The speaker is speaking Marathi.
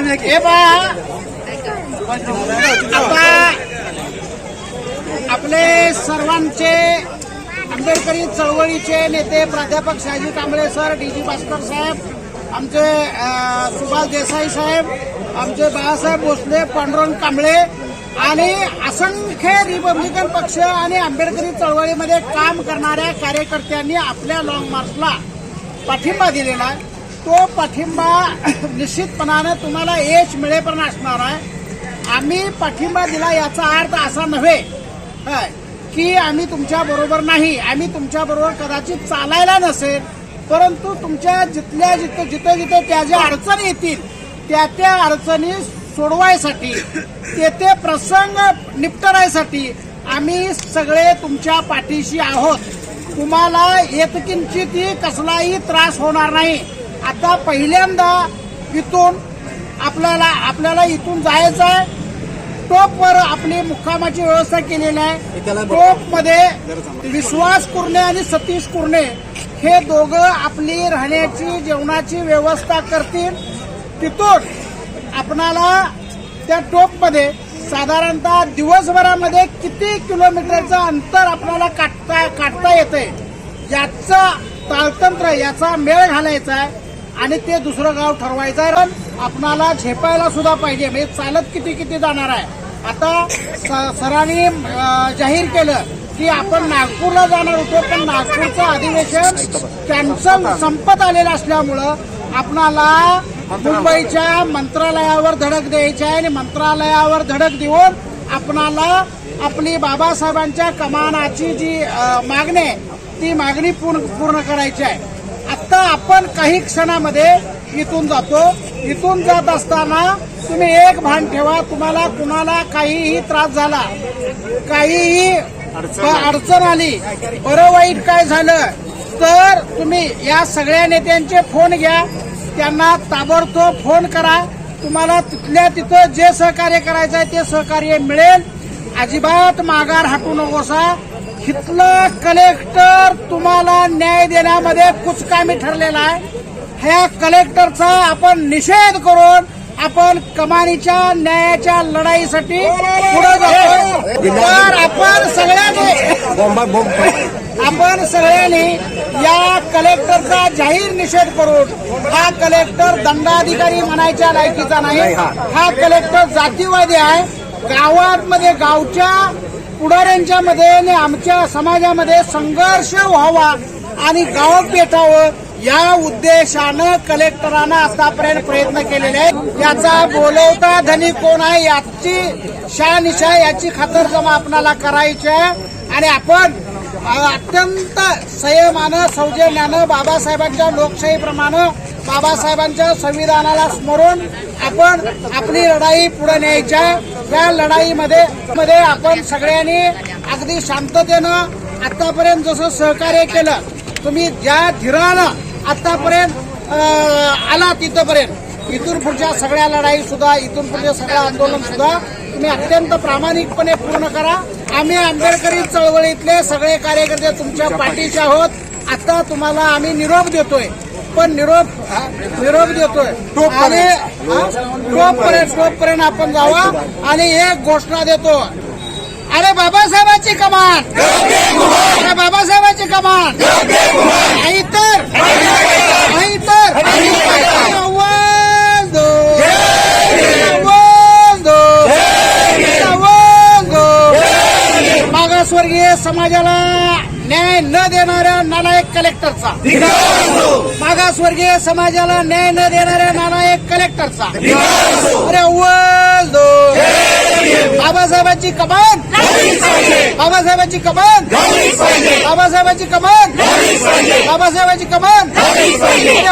हे आता आपले सर्वांचे आंबेडकरी चळवळीचे नेते प्राध्यापक Shahaji Kamble sir D G Bhaskar saheb आमचे सुभाष देसाई साहेब आमचे बाळासाहेब भोसले पांडुरंग कांबळे आणि असंख्य रिपब्लिकन पक्ष आणि आंबेडकरी चळवळीमध्ये काम करणाऱ्या कार्यकर्त्यांनी आपल्या लॉंग मार्चला पाठिंबा दिलेला आहे. तो पाठिंबा निश्चितपणानं तुम्हाला यश मिळेपर्यंत असणार आहे. आम्ही पाठिंबा दिला याचा अर्थ असा नव्हे. काय, की आम्ही तुमच्या बरोबर नाही आम्ही तुमच्या बरोबर कदाचित चालायला नसेल परंतु तुमच्या जिथल्या जिथं जिथं जिथं त्या ज्या अडचणी येतील त्या त्या अडचणी सोडवायसाठी ते ते प्रसंग निपटण्यासाठी आम्ही सगळे तुमच्या पाठीशी आहोत. तुम्हाला येतकिंचितही कसलाही त्रास होणार नाही. आता पहिल्यांदा इथून आपल्याला आपल्याला इथून जायचं आहे. टोपवर आपली मुक्कामाची व्यवस्था केलेली आहे. टोपमध्ये विश्वास कुर्णे आणि सतीश कुर्णे हे दोघं आपली राहण्याची जेवणाची व्यवस्था करतील. तिथून आपणाला त्या टोपमध्ये साधारणतः दिवसभरामध्ये किती किलोमीटरचं अंतर आपल्याला काटता काढता येतंय? याचा ताळतंत्र याचा मेळ घालायचा आहे. आणि ते दुसरं गाव ठरवायचं आहे. पण आपणाला झेपायला सुद्धा पाहिजे. म्हणजे चालत किती किती जाणार आहे? आता स- सरांनी जाहीर केलं की आपण नागपूरला जाणार होतो पण नागपूरचं अधिवेशन कॅन्सल संपत आलेलं असल्यामुळं आपणाला मुंबईच्या मंत्रालयावर धडक द्यायची आहे आणि मंत्रालयावर धडक देऊन आपणाला आपली बाबासाहेबांच्या कमानाची जी मागणी आहे ती मागणी पूर्ण पूर्ण करायची आहे. आता आपण काही क्षणामध्ये इथून जातो. इथून जात असताना तुम्ही एक भान ठेवा तुम्हाला कुणाला काहीही त्रास झाला काहीही अडचण आली बरं वाईट काय झालं तर तुम्ही या सगळ्या नेत्यांचे फोन घ्या त्यांना ताबडतोब फोन करा. तुम्हाला तिथल्या तिथं जे सहकार्य करायचं आहे ते सहकार्य मिळेल. अजिबात माघार हटू नकोसा. इथलं कलेक्टर तुम्हाला न्याय देण्यामध्ये कुचकामी ठरलेला आहे. ह्या कलेक्टरचा आपण निषेध करून आपण कमानीच्या न्यायाच्या लढाईसाठी पुढे जातो तर आपण सगळ्यांनी आपण सगळ्यांनी या कलेक्टरचा जाहीर निषेध करून हा कलेक्टर दंडाधिकारी म्हणायच्या लायकीचा नाही. हा कलेक्टर जातीवादी आहे. गावांमध्ये गावच्या पुढाऱ्यांच्या मध्ये आणि आमच्या समाजामध्ये संघर्ष व्हावा आणि गाव पेटावं या उद्देशानं कलेक्टरानं आतापर्यंत प्रयत्न केलेले आहेत. याचा बोलवता धनी कोण आहे याची शहानिशा याची खातरजमा आपणाला करायची आहे. आणि आपण अत्यंत संयमानं सौजन्यानं बाबासाहेबांच्या लोकशाहीप्रमाणे बाबासाहेबांच्या संविधानाला स्मरून आपण आपली लढाई पुढे न्यायची या लढाईमध्ये मध्ये आपण सगळ्यांनी अगदी शांततेनं आतापर्यंत जसं सहकार्य केलं तुम्ही ज्या धीरानं आतापर्यंत आला तिथपर्यंत इथून पुढच्या सगळ्या लढाई सुद्धा इथून पुढच्या सगळ्या आंदोलन सुद्धा तुम्ही अत्यंत प्रामाणिकपणे पूर्ण करा. आम्ही आंबेडकरी चळवळीतले सगळे कार्यकर्ते तुमच्या पाठीचे आहोत. आता तुम्हाला आम्ही निरोप देतोय. पण निरोप निरोप देतोय. आणि टोपपर्यंत टोपपर्यंत आपण जावा आणि एक घोषणा देतो. अरे बाबासाहेबांची कमान. अरे बाबासाहेबांची कमान. नाही तर नाही तर आवाज दो. आवाज दो. आवाज दो. मागासवर्गीय समाजाला न्याय न देणाऱ्या नालायक कलेक्टरचा मागासवर्गीय समाजाला न्याय न देणाऱ्या नालायक कलेक्टरचा. अरे अव्वल दो बाबासाहेबांची कमान. बाबासाहेबांची कमान. बाबासाहेबांची कमान. बाबासाहेबांची कमान. अरे